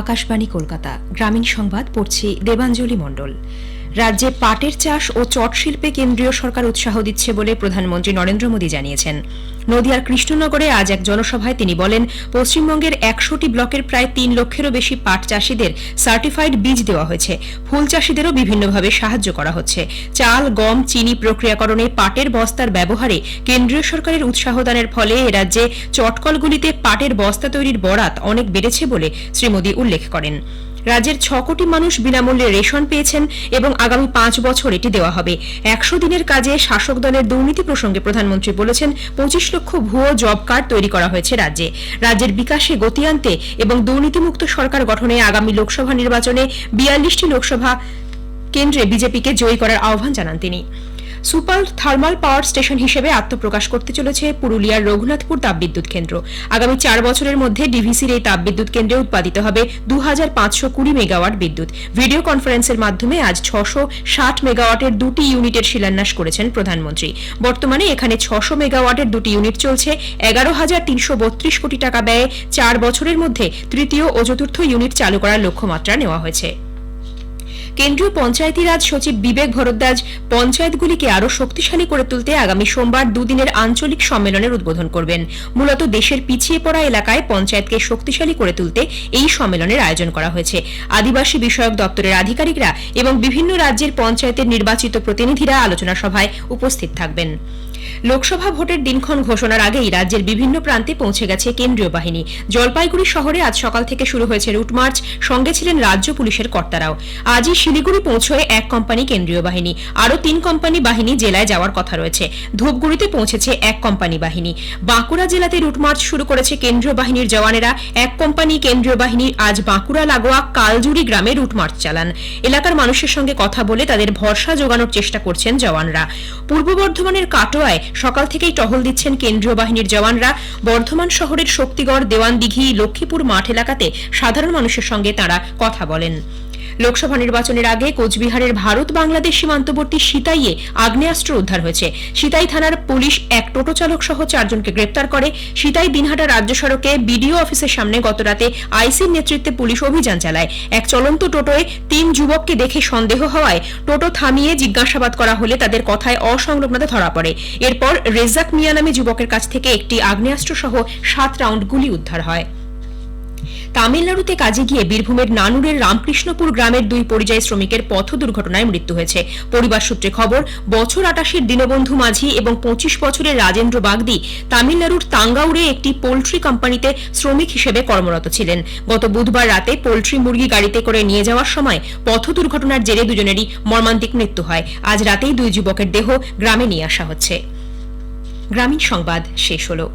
আকাশবাণী কলকাতা। গ্রামীণ সংবাদ পড়ছি দেবাঞ্জলি মণ্ডল। রাজ্যে পাটের চাষ ও চট শিল্পে কেন্দ্রীয় সরকার উৎসাহ দিচ্ছে বলে প্রধানমন্ত্রী নরেন্দ্র মোদী জানিয়েছেন। নদিয়ার কৃষ্ণনগরে আজ এক জনসভায় তিনি বলেন, পশ্চিমবঙ্গের একশোটি ব্লকের প্রায় তিন লক্ষেরও বেশি পাট চাষিদের সার্টিফাইড বীজ দেওয়া হয়েছে। ফুল চাষিদেরও বিভিন্নভাবে সাহায্য করা হচ্ছে। চাল, গম, চিনি প্রক্রিয়াকরণে পাটের বস্তার ব্যবহারে কেন্দ্রীয় সরকারের উৎসাহ দানের ফলে এ রাজ্যে চটকলগুলিতে পাটের বস্তা তৈরির বরাত অনেক বেড়েছে বলে শ্রী মোদী উল্লেখ করেন। রাজ্যের ছ কোটি মানুষ বিনামূল্যে রেশন পেয়েছেন এবং আগামী পাঁচ বছর এটি দেওয়া হবে। একশো দিনের কাজে শাসক দলের দুর্নীতি প্রসঙ্গে প্রধানমন্ত্রী বলেছেন, পঁচিশ লক্ষ ভুয়ো জব কার্ড তৈরি করা হয়েছে রাজ্যে। রাজ্যের বিকাশে গতি আনতে এবং দুর্নীতিমুক্ত সরকার গঠনে আগামী লোকসভা নির্বাচনে বিয়াল্লিশটি লোকসভা কেন্দ্রে বিজেপিকে জয়ী করার আহ্বান জানান তিনি। সুপার থার্মাল পাওয়ার স্টেশন হিসেবে আত্মপ্রকাশ করতে চলেছে পুরুলিয়ার রঘুনাথপুর তাপবিদ্যুৎ কেন্দ্র। আগামী চার বছরের মধ্যে ডিভিসির এই তাপবিদ্যুৎ কেন্দ্রে উৎপাদিত হবে দু হাজার পাঁচশো কুড়ি মেগাওয়াট বিদ্যুৎ। ভিডিও কনফারেন্সের মাধ্যমে আজ ছশো ষাট মেগাওয়াটের দুটি ইউনিটের শিলান্যাস করেছেন প্রধানমন্ত্রী। বর্তমানে এখানে ছশো মেগাওয়াটের দুটি ইউনিট চলছে, এগারো হাজার তিনশো বত্রিশ কোটি টাকা ব্যয়ে চার বছরের মধ্যে তৃতীয় ও চতুর্থ ইউনিট চালু করার লক্ষ্যমাত্রা নেওয়া হয়েছে। কেন্দ্রীয় পঞ্চায়েতি রাজ সচিব বিবেক ভরদ্বাজ পঞ্চায়েতগুলিকে আরও শক্তিশালী করে তুলতে আগামী সোমবার দুদিনের আঞ্চলিক সম্মেলনের উদ্বোধন করবেন। মূলত দেশের পিছিয়ে পড়া এলাকায় পঞ্চায়েতকে শক্তিশালী করে তুলতে এই সম্মেলনের আয়োজন করা হয়েছে। আদিবাসী বিষয়ক দপ্তরের আধিকারিকরা এবং বিভিন্ন রাজ্যের পঞ্চায়েতের নির্বাচিত প্রতিনিধিরা আলোচনা সভায় উপস্থিত থাকবেন। লোকসভা ভোটের দিনক্ষণ ঘোষণার আগেই রাজ্যের বিভিন্ন প্রান্তে পৌঁছে গেছে কেন্দ্রীয় বাহিনী। জলপাইগুড়ি শহরে আজ সকাল থেকে শুরু হয়েছে রুট মার্চ, সঙ্গে ছিলেন রাজ্য পুলিশের কর্তারাও। আজই শিলিগুড়ি পৌঁছয় এক কোম্পানি কেন্দ্রীয় বাহিনী। আরও তিন কোম্পানি বাহিনী জেলায় যাওয়ার কথা রয়েছে। ধূপগুড়িতে পৌঁছেছে এক কোম্পানি বাহিনী। বাঁকুড়া জেলাতে রুটমার্চ শুরু করেছে কেন্দ্রীয় বাহিনীর জওয়ানেরা। এক কোম্পানি কেন্দ্রীয় বাহিনী আজ বাঁকুড়া, লাগোয়া, কালজুড়ি গ্রামে রুটমার্চ চালান। এলাকার মানুষের সঙ্গে কথা বলে তাদের ভরসা জোগানোর চেষ্টা করছেন জওয়ানরা। পূর্ব বর্ধমানের কাটোয়ায় সকাল থেকেই টহল দিচ্ছেন কেন্দ্রীয় বাহিনীর জওয়ানরা। বর্ধমান শহরের শক্তিগড়, দেওয়ানদিঘি, লক্ষ্মীপুর মাঠ এলাকাতে সাধারণ মানুষের সঙ্গে তারা কথা বলেন। লোকসভা নির্বাচনের আগে কোচবিহারের ভারত বাংলাদেশ সীমান্তবর্তী সিতাইয়ে আগ্নেয়াস্ত্র উদ্ধার হয়েছে। সিতাই থানার পুলিশ এক টোটো চালক সহ চারজনকে গ্রেপ্তার করে। সিতাই দিনহাটা রাজ্য সড়কে বিডিও অফিসের সামনে গতরাতে আইসির নেতৃত্বে পুলিশ অভিযান চালায়। এক চলন্ত টোটোয় তিন যুবককে দেখে সন্দেহ হওয়ায় টোটো থামিয়ে জিজ্ঞাসাবাদ করা হলে তাদের কথায় অসংলগ্নতা ধরা পড়ে। এরপর রেজাক মিয়া নামে যুবকের কাছ থেকে একটি আগ্নেয়াস্ত্র সহ সাত রাউন্ড গুলি উদ্ধার হয়। তামিলনাড়ুতে কাজে গিয়ে বীরভূমের নানুরের রামকৃষ্ণপুর গ্রামের দুই পরিযায়ী শ্রমিকের পথ দুর্ঘটনায় মৃত্যু হয়েছে। পরিবার সূত্রে খবর, বছর আটাশির দীনবন্ধু মাঝি এবং পঁচিশ বছরের রাজেন্দ্র বাগদি তামিলনাড়ুর তাঙ্গাউরে একটি পোল্ট্রি কোম্পানিতে শ্রমিক হিসেবে কর্মরত ছিলেন। গত বুধবার রাতে পোল্ট্রি মুরগি গাড়িতে করে নিয়ে যাওয়ার সময় পথ দুর্ঘটনার জেরে দুজনেরই মর্মান্তিক মৃত্যু হয়। আজ রাতেই দুই যুবকের দেহ গ্রামে নিয়ে আসা হচ্ছে। গ্রামীণ সংবাদ শেষ হলো।